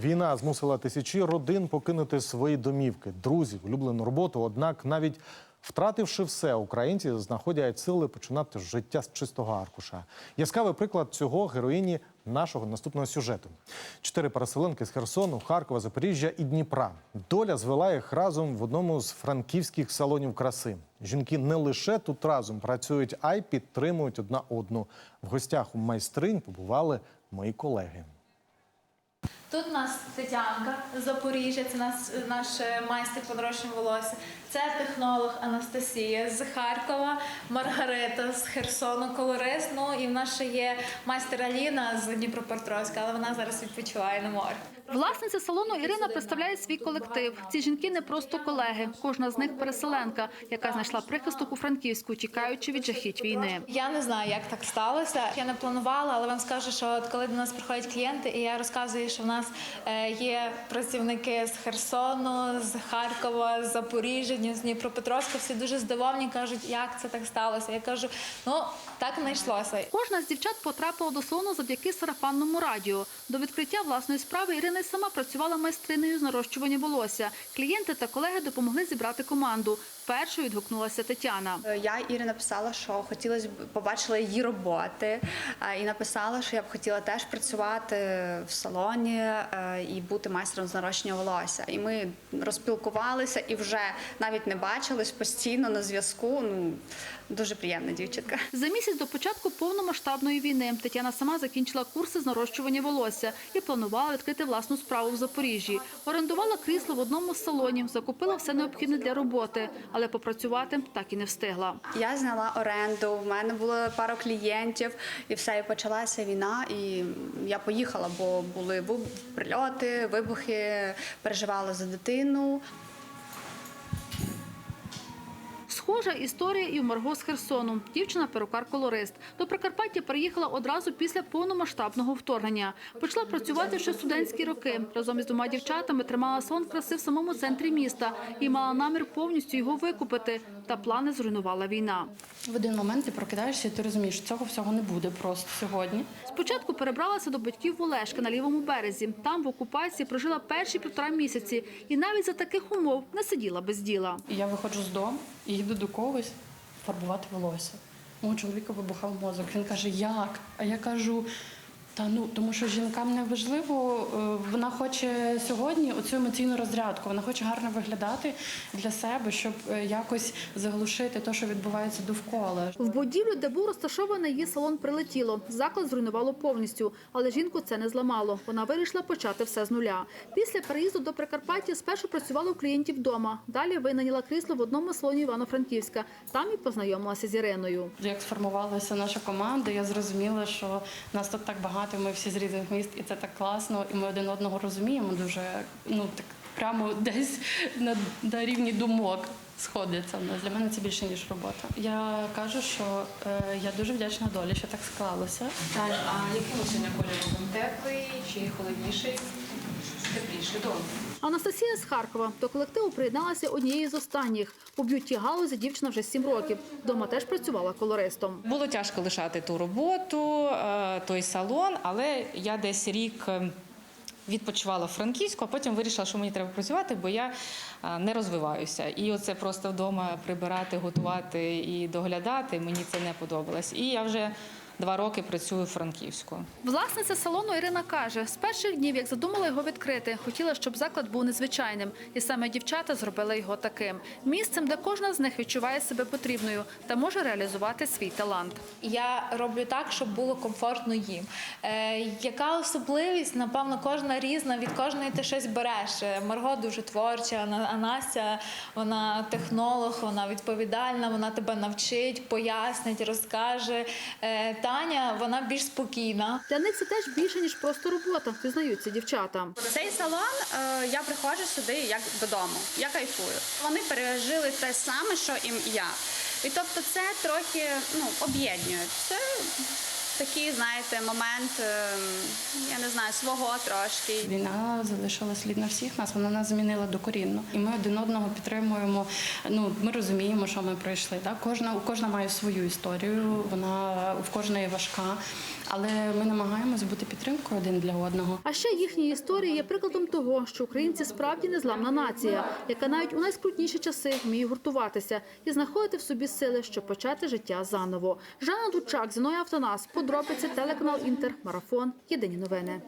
Війна змусила тисячі родин покинути свої домівки, друзів, улюблену роботу. Однак, навіть втративши все, українці знаходять сили починати життя з чистого аркуша. Яскравий приклад цього героїні нашого наступного сюжету. Чотири переселенки з Херсону, Харкова, Запоріжжя і Дніпра. Доля звела їх разом в одному з франківських салонів краси. Жінки не лише тут разом працюють, а й підтримують одна одну. В гостях у майстринь побували мої колеги. Тут у нас Тетянка з Запоріжжя, це наш, наш майстер по волосся. Це технолог Анастасія з Харкова, Маргарита з Херсону, колорист. Ну і в нас ще є майстер Аліна з Дніпропетровська, але вона зараз відпочиває на морі. Власниця салону Ірина представляє свій колектив. Ці жінки не просто колеги. Кожна з них переселенка, яка знайшла прихисток у Франківську, тікаючи від жахіть війни. Я не знаю, як так сталося. Я не планувала, але вам скажу, що от коли до нас приходять клієнти, і я розказую, що в нас е, є працівники з Херсону, з Харкова, з Запоріжжя, з Дніпропетровська, всі дуже здивовані, кажуть, як це так сталося. Я кажу, ну так знайшлося. Кожна з дівчат потрапила до салону завдяки сарафанному радіо. До відкриття власної справи Ірина сама працювала майстриною з нарощування волосся. Клієнти та колеги допомогли зібрати команду. Першою відгукнулася Тетяна. Я Ірі написала, що хотілося б побачила її роботи, е, і написала, що я б хотіла теж працювати в салоні е, і бути майстром з нарощення волосся. І ми розпілкувалися і вже навіть не бачились постійно на зв'язку. Ну дуже приємна дівчинка. За місяць до початку повномасштабної війни Тетяна сама закінчила курси з нарощування волосся і планувала відкрити власну справу в Запоріжжі. Орендувала крісло в одному з салонів, закупила все необхідне для роботи, але попрацювати так і не встигла. Я зняла оренду. В мене було пару клієнтів, і все, і почалася війна. І я поїхала, бо були прильоти, вибухи, переживала за дитину. Схожа історія і в Марго з Херсону. Дівчина перукар-колорист. До Прикарпаття приїхала одразу після повномасштабного вторгнення. Почала працювати ще студентські роки. Разом із двома дівчатами тримала салон краси в самому центрі міста і мала намір повністю його викупити. Та плани зруйнувала війна. В один момент ти прокидаєшся, і ти розумієш, що цього всього не буде просто сьогодні. Спочатку перебралася до батьків в Олешки на лівому березі. Там в окупації прожила перші півтора місяці і навіть за таких умов не сиділа без діла. Я виходжу з дому і йду до когось фарбувати волосся. Мого чоловіка вибухав мозок. Він каже, як? А я кажу. Та ну тому, що жінкам не важливо, е, вона хоче сьогодні оцю емоційну розрядку. Вона хоче гарно виглядати для себе, щоб е, якось заглушити те, що відбувається довкола. В будівлю, де був розташований її салон, прилетіло. Заклад зруйнувало повністю, але жінку це не зламало. Вона вирішила почати все з нуля. Після переїзду до Прикарпаття спершу працювала у клієнтів вдома. Далі винайняла крісло в одному салоні Івано-Франківська. Там і познайомилася з Іриною. Як сформувалася наша команда, я зрозуміла, що нас тут так багато, ми всі з різних міст, і це так класно, і ми один одного розуміємо дуже ну так прямо десь на, на рівні думок. Сходиться в нас. Для мене це більше ніж робота. Я кажу, що е, я дуже вдячна долі, що так склалося. Тань, а яким ми кольором? Теплий чи холодніший? Тепліший, добре. Анастасія з Харкова до колективу приєдналася однією з останніх. У б'юті галузі дівчина вже сім років. Дома теж працювала колористом. Було тяжко лишати ту роботу, е, той салон, але я десь рік. е, Відпочивала в Франківську, а потім вирішила, що мені треба працювати, бо я е, не розвиваюся. І оце просто вдома прибирати, готувати і доглядати. Мені це не подобалось. І я вже два роки працюю в Франківську. Власниця салону Ірина каже, з перших днів, як задумала його відкрити, хотіла, щоб заклад був незвичайним, і саме дівчата зробили його таким місцем, де кожна з них відчуває себе потрібною та може реалізувати свій талант. Я роблю так, щоб було комфортно їм. Е, яка особливість? Напевно, кожна різна, від кожної ти щось береш. Е, Марго дуже творча, а а Настя вона технолог, вона відповідальна, вона тебе навчить, пояснить, розкаже. Е, Таня вона більш спокійна. Для них це теж більше ніж просто робота, зізнаються дівчата. Цей салон е, я приходжу сюди як додому. Я кайфую. Вони пережили те саме, що і я. І тобто це трохи ну, об'єднує. Це такий, знаєте, момент, е, я не знаю, свого трошки. Війна залишила слід на всіх нас, вона нас змінила докорінно. І ми один одного підтримуємо. Ну, ми розуміємо, що ми пройшли. Так? Кожна, кожна має свою історію, вона в кожної важка. Але ми намагаємось бути підтримкою один для одного. А ще їхні історії є прикладом того, що українці справді незламна нація, яка навіть у найскрутніші часи вміє гуртуватися і знаходити в собі сили, щоб почати життя заново. Жанна Дучак, Зіноя Автонас, подробиці телеканал Інтер, Марафон. Єдині новини.